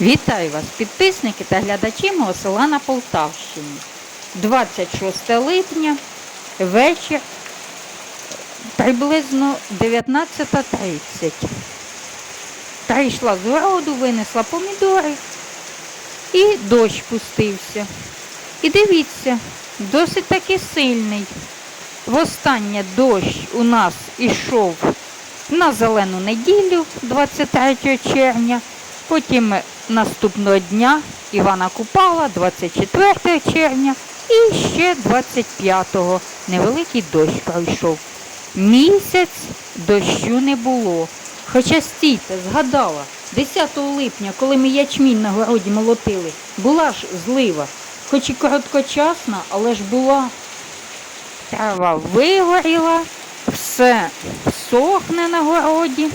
Вітаю вас, підписники та глядачі мого села на Полтавщині. 26 липня, вечір, приблизно 19.30. Прийшла з городу, винесла помідори і дощ пустився. І дивіться, досить таки сильний. Востаннє дощ у нас ішов на зелену неділю 23 червня. Потім наступного дня Івана Купала, 24 червня, і ще 25-го невеликий дощ пройшов. Місяць дощу не було. Хоча стійте, згадала, 10 липня, коли ми ячмінь на городі молотили, була ж злива, хоч і короткочасна, але ж була. Трава вигоріла, все сохне на городі.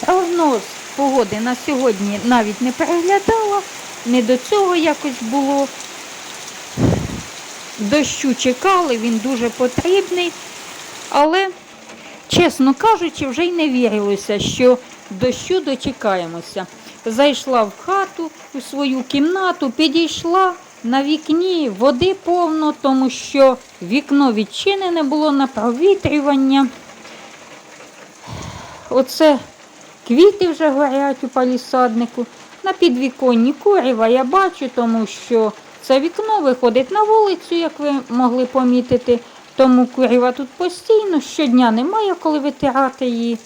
Прогноз погоди на сьогодні навіть не переглядала, не до цього якось було. Дощу чекали, він дуже потрібний, але, чесно кажучи, вже й не вірилося, що дощу дочекаємося. Зайшла в хату у свою кімнату, підійшла на вікні води повно, тому що вікно відчинене було на провітрювання. Оце квіти вже горять у палісаднику. На підвіконні курява я бачу, тому що це вікно виходить на вулицю, як ви могли помітити. Тому курява тут постійно, щодня немає коли витирати її.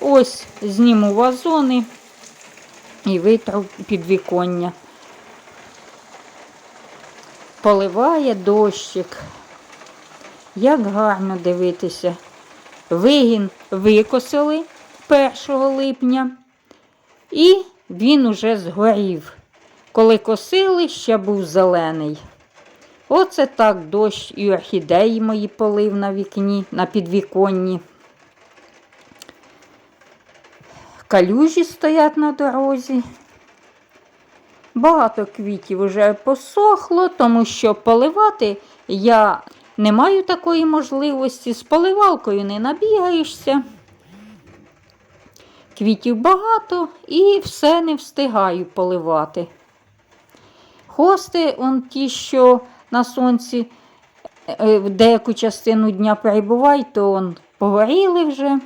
Ось зніму вазони і витру підвіконня. Поливає дощик. Як гарно дивитися. Вигін викосили 1 липня, і він уже згорів. Коли косили, ще був зелений. Оце так дощ і орхідеї мої полив на вікні, на підвіконні. Калюжі стоять на дорозі. Багато квітів вже посохло, тому що поливати я не маю такої можливості. З поливалкою не набігаєшся. Квітів багато і все не встигаю поливати. Хости, он ті, що на сонці е, в деяку частину дня перебувають, то он погоріли вже.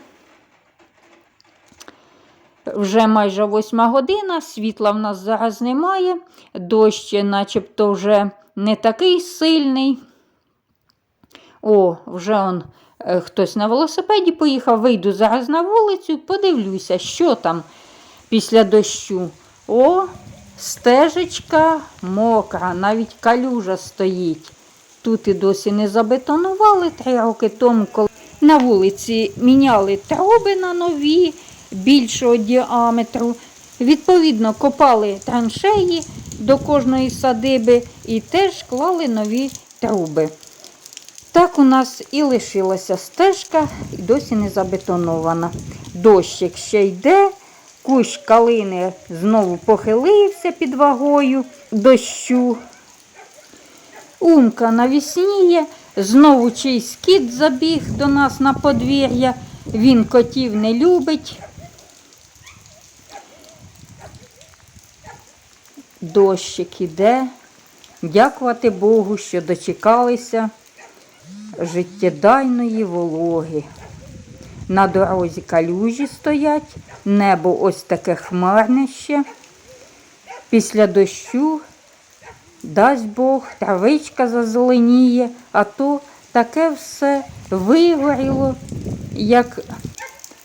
Вже майже восьма година, світла в нас зараз немає, дощ начебто вже не такий сильний. О, вже он е, хтось на велосипеді поїхав, вийду зараз на вулицю, подивлюся, що там після дощу. О, стежечка мокра, навіть калюжа стоїть. Тут і досі не забетонували три роки тому, коли на вулиці міняли труби на нові більшого діаметру. Відповідно, копали траншеї до кожної садиби і теж клали нові труби. Так у нас і лишилася стежка, і досі не забетонована. Дощик ще йде, кущ калини знову похилився під вагою дощу. Умка навісніє, знову чийсь кіт забіг до нас на подвір'я. Він котів не любить. Дощик іде. Дякувати Богу, що дочекалися життєдайної вологи. На дорозі калюжі стоять, небо ось таке хмарне ще. Після дощу, дасть Бог, травичка зазеленіє, а то таке все вигоріло, як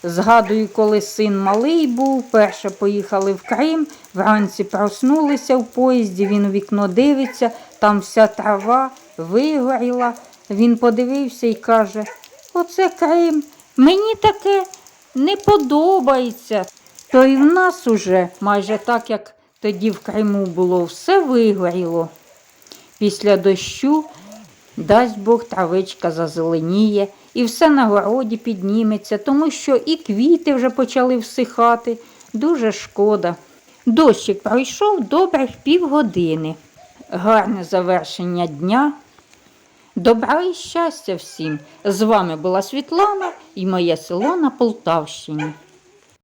згадую, коли син малий був, перше поїхали в Крим, вранці проснулися в поїзді, він у вікно дивиться, там вся трава вигоріла. Він подивився і каже: Оце Крим, мені таке не подобається. То і в нас уже майже так, як тоді в Криму було, все вигоріло. Після дощу, дасть Бог, травичка зазеленіє, і все на городі підніметься, тому що і квіти вже почали всихати. Дуже шкода. Дощик пройшов добрих півгодини. Гарне завершення дня. Добра і щастя всім! З вами була Світлана і моє село на Полтавщині.